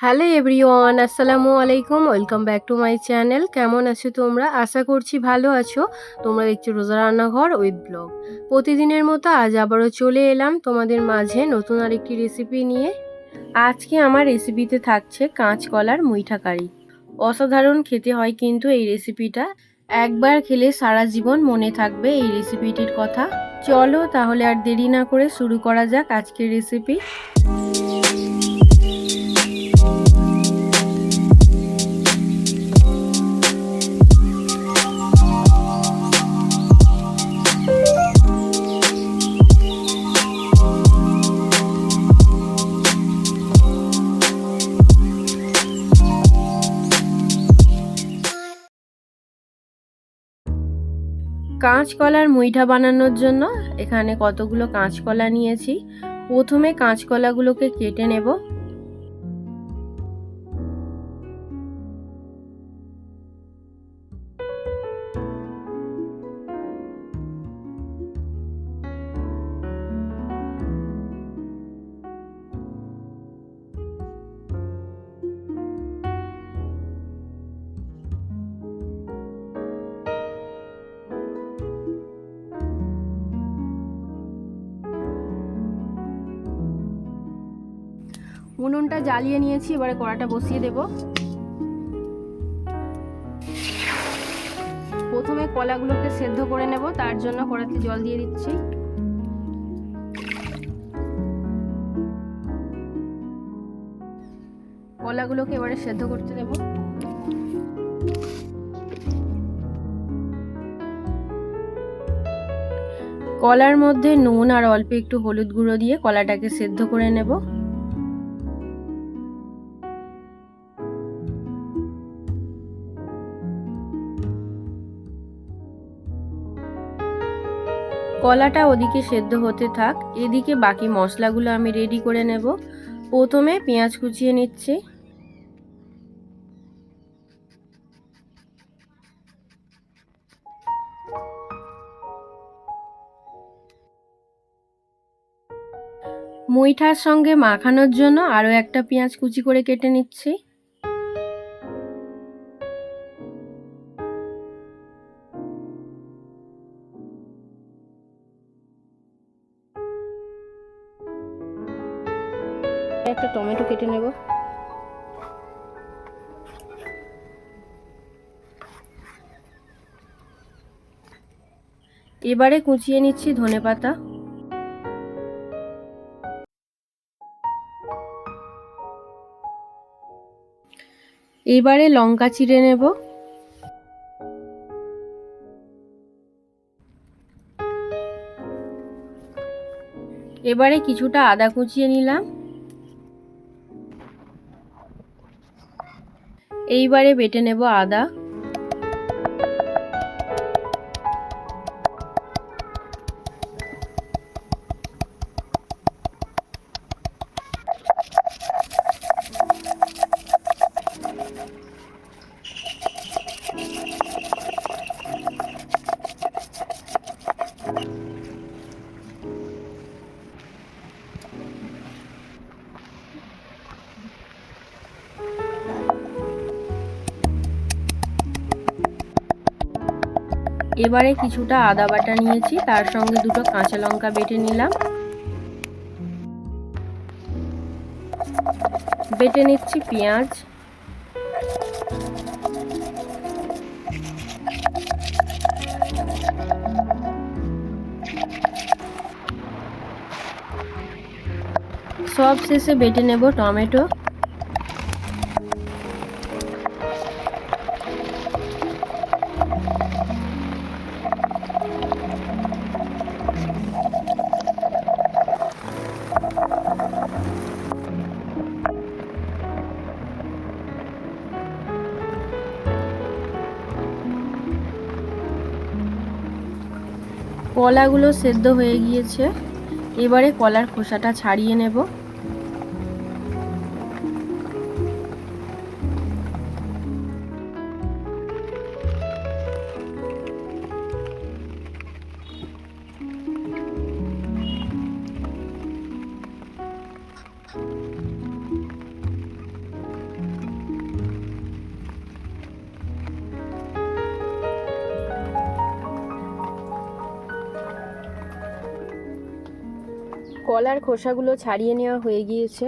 Hello everyone, আসসালামু আলাইকুম, welcome back to my channel. কেমন আছো তোমরা? আশা করছি ভালো আছো। তোমরা দেখছ রোজা রান্নাঘর উইথ ব্লগ। প্রতিদিনের মতো আজ আবারও চলে এলাম তোমাদের মাঝে নতুন আরেকটি রেসিপি নিয়ে। আজকে আমার রেসিপিতে থাকছে কাঁচকলার মুইঠা কারি। অসাধারণ খেতে হয় কিন্তু এই রেসিপিটা একবার খেলে সারা জীবন মনে থাকবে এই রেসিপিটির কথা। চলো তাহলে আর দেরি না করে শুরু করা যাক আজকের রেসিপি কাঁচকলার মুইঠা বানানোর জন্য এখানে কতগুলো কাঁচকলা নিয়েছি। প্রথমে কাঁচকলাগুলোকে কেটে নেব। উনুনটা জ্বালিয়ে নিয়েছি, এবারে কড়াটা বসিয়ে দেব। প্রথমে কলাগুলোকে সেদ্ধ করে নেব, তার জন্য কড়াতে জল দিয়ে দিচ্ছি। কলাগুলোকে এবারে সেদ্ধ করতে দেব। কলার মধ্যে নুন আর অল্প একটু হলুদ গুঁড়ো দিয়ে কলাটাকে সেদ্ধ করে নেব। কলাটা ওদিকে সেদ্ধ হতে থাক, এদিকে বাকি মশলাগুলো আমি রেডি করে নেব। প্রথমে পেঁয়াজ কুচিয়ে নিচ্ছি। মুইঠার সঙ্গে মাখানোর জন্য আরও একটা পেঁয়াজ কুচি করে কেটে নিচ্ছি। এবারে কুচিয়ে নিচ্ছি ধনে পাতা। এবারে লঙ্কা চিড়ে নেব। এবারে কিছুটা আদা কুচিয়ে নিলাম। এইবারে বেটে নেব আদা। এবারে কিছুটা আদা বাটা নিয়েছি, তার সঙ্গে দুটো কাঁচা লঙ্কা বেটে নিলাম। বেটে নিচ্ছি পেঁয়াজ। সব শেষে বেটে নেব টমেটো। কলাগুলো সেদ্ধ হয়ে গিয়েছে। এবারে কলার খোসাটা ছাড়িয়ে নেব। কলার খোসাগুলো ছাড়িয়ে নেওয়া হয়ে গিয়েছে।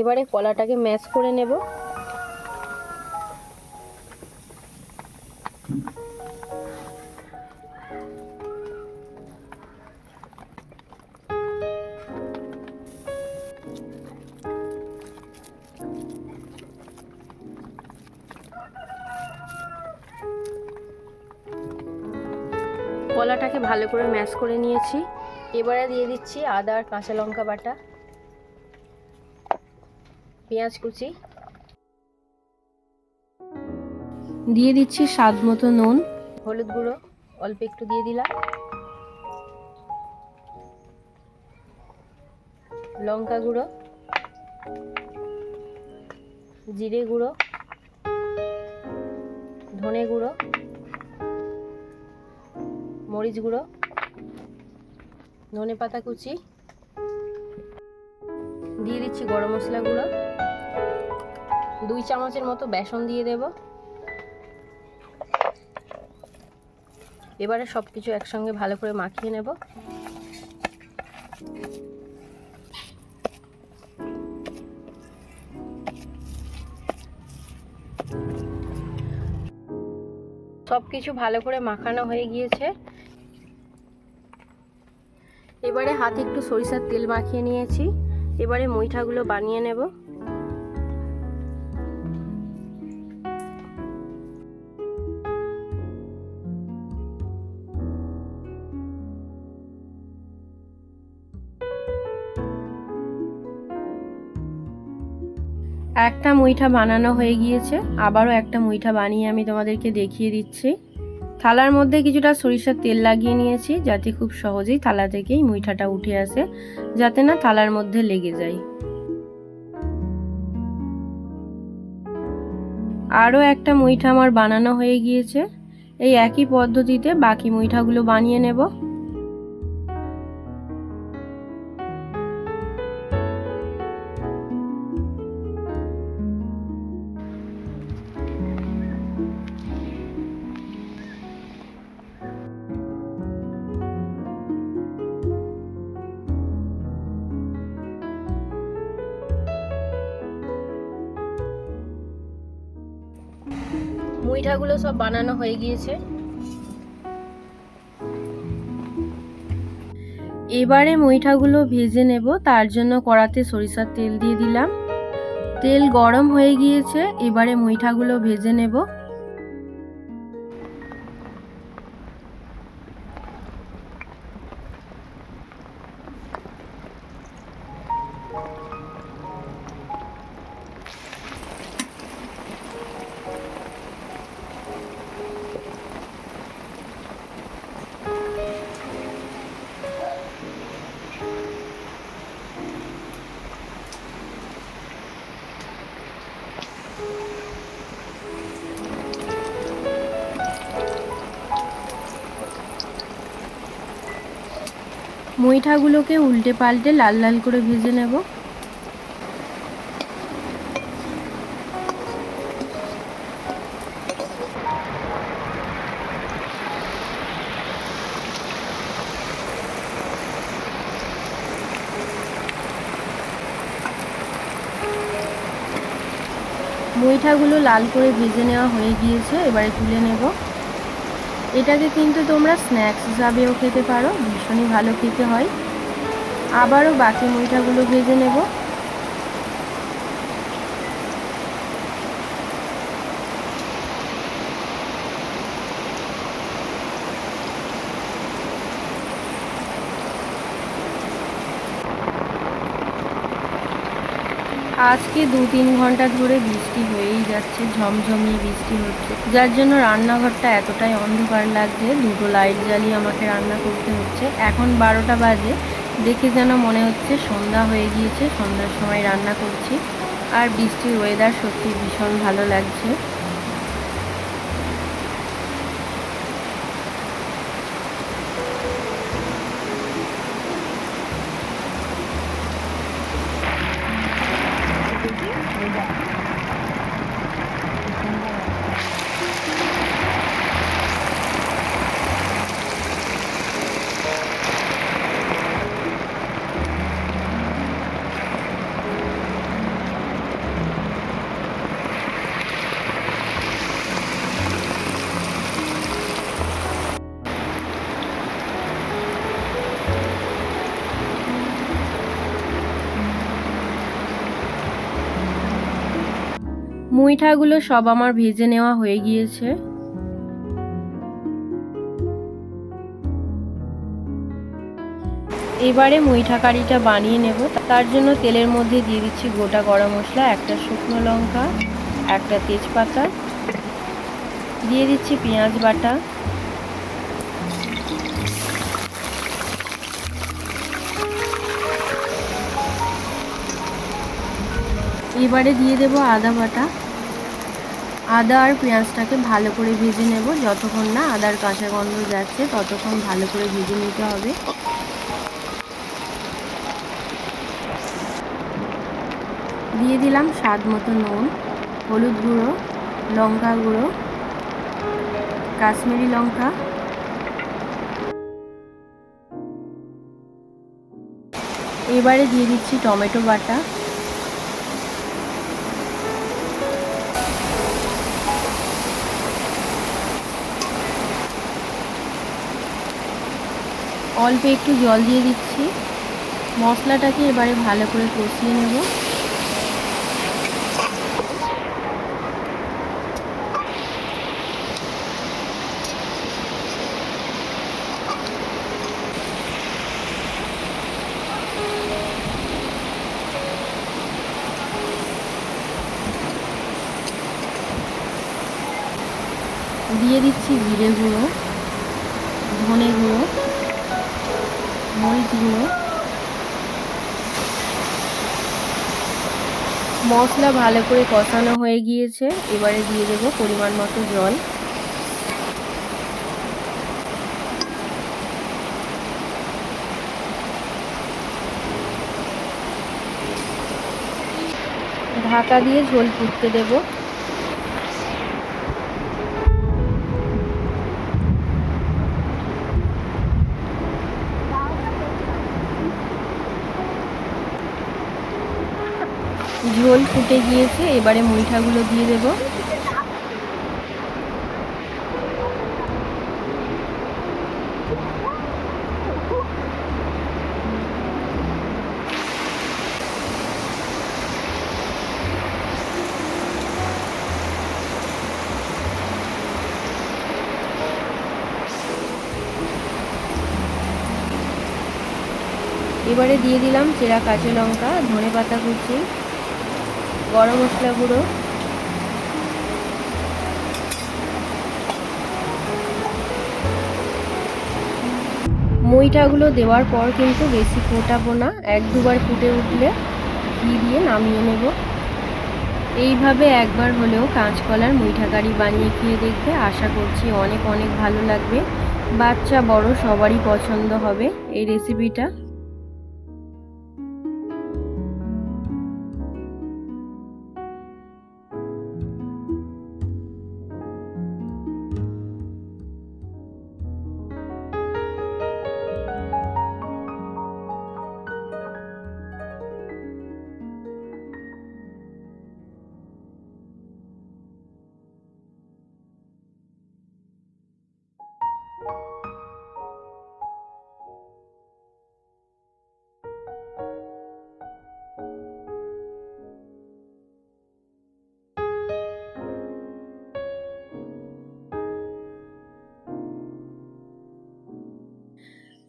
এবারে কলাটাকে ম্যাশ করে নেব। কলাটাকে ভালো করে ম্যাশ করে নিয়েছি। এবারে দিয়ে দিচ্ছি আদা আর কাঁচা লঙ্কা বাটা, পেঁয়াজ কুচি। দিয়ে দিচ্ছি স্বাদ মতো নুন, হলুদ গুঁড়ো, অল্প একটু দিয়ে দিলাম। লঙ্কা গুঁড়ো, জিরে গুঁড়ো, ধনে গুঁড়ো মরিচ গুঁড়ো, ধনে পাতা কুচি, দিয়ে দিচ্ছি গরম মশলা গুঁড়ো। দুই চামচের মতো বেসন দিয়ে দেব। এবারে সব কিছু একসঙ্গে ভালো করে মাখিয়ে নেব। সব কিছু ভালো করে মাখানো হয়ে গিয়েছে। এবারে হাতে একটু সরিষার তেল মাখিয়ে নিয়েছি। এবারে মুইঠাগুলো বানিয়ে নেব। একটা মুইঠা বানানো হয়ে গিয়েছে। আবারও একটা মুইঠা বানিয়ে আমি তোমাদেরকে দেখিয়ে দিচ্ছি। থালার মধ্যে কিছুটা সরিষার তেল লাগিয়ে নিয়েছি যাতে খুব সহজেই থালা থেকেই মুইঠাটা উঠে আসে, যাতে না থালার মধ্যে লেগে যায়। আরও একটা মুইঠা আমার বানানো হয়ে গিয়েছে। এই একই পদ্ধতিতে বাকি মুইঠাগুলো বানিয়ে নেব। মুইঠাগুলো সব বানানো হয়ে গিয়েছে। এবারে মুইঠাগুলো ভেজে নেব, তার জন্য কড়াতে সরিষার তেল দিয়ে দিলাম। তেল গরম হয়ে গিয়েছে, এবারে মুইঠাগুলো ভেজে নেব। মুইঠাগুলোকে উল্টে পাল্টে লাল লাল করে ভেজে নেব। মুইঠাগুলো লাল করে ভেজে নেওয়া হয়ে গিয়েছে, এবারে তুলে নেব। এটাকে কিন্তু তোমরা স্ন্যাক্স হিসাবেও খেতে পারো, ভীষণই ভালো খেতে হয়। আবারও বাকি মুইটাগুলো ভেজে নেব। আজকে দু তিন ঘণ্টা ধরে বৃষ্টি হয়েই যাচ্ছে, ঝমঝমিয়ে বৃষ্টি হচ্ছে। যার জন্য রান্নাঘরটা এতটাই অন্ধকার লাগছে, দুটো লাইট জ্বালিয়ে আমাকে রান্না করতে হচ্ছে। এখন বারোটা বাজে, দেখে যেন মনে হচ্ছে সন্ধ্যা হয়ে গিয়েছে, সন্ধ্যার সময় রান্না করছি। আর বৃষ্টির ওয়েদার সত্যি ভীষণ ভালো লাগছে। মুইঠাগুলো সব আমার ভেজে নেওয়া হয়ে গিয়েছে। এবারে মুইঠা কারিটা বানিয়ে নেব। তার জন্য তেলের মধ্যে দিয়ে দিচ্ছি গোটা গরম মশলা, একটা শুকনো লঙ্কা, একটা তেজপাতা। দিয়ে দিচ্ছি পেঁয়াজ বাটা। এবারে দিয়ে দেব আদা বাটা। আদা আর পেঁয়াজটাকে ভালো করে ভেজে নেব। যতক্ষণ না আদার কাঁচা গন্ধ যাচ্ছে, ততক্ষণ ভালো করে ভেজে নিতে হবে। দিয়ে দিলাম স্বাদ মতো নুন, হলুদ গুঁড়ো, লঙ্কা গুঁড়ো, কাশ্মীরি লঙ্কা। এবারে দিয়ে দিচ্ছি টমেটো বাটা। অল্প একটু জল দিয়ে দিচ্ছি। মশলাটাকে এবারে ভালো করে কষিয়ে নেব। দিয়ে দিচ্ছি জিরে গুঁড়ো, ধনে গুঁড়ো। মরিচ গুঁড়ো মশলা ভালো করে কষানো হয়ে গিয়েছে। এবারে দিয়ে দেবো পরিমাণ মতো জল। ঢাকা দিয়ে ঝোল ফুটতে দেবো। ফুটে গিয়েছে, এবারে মুইঠাগুলো দিয়ে দেব। এবারে দিয়ে দিলাম চেরা কাঁচা লঙ্কা ধনে পাতা কুচি। গরম মশলা গুঁড়ো। মইটাগুলো দেওয়ার পর কিন্তু বেশি ফোটাবো না, এক দুবার ফুটে উঠলে ঘি দিয়ে নামিয়ে নেব। এইভাবে একবার হলেও কাঁচকলার মুইঠা কারি বানিয়ে খেয়ে দেখবে, আশা করছি অনেক অনেক ভালো লাগবে। বাচ্চা বড় সবারই পছন্দ হবে এই রেসিপিটা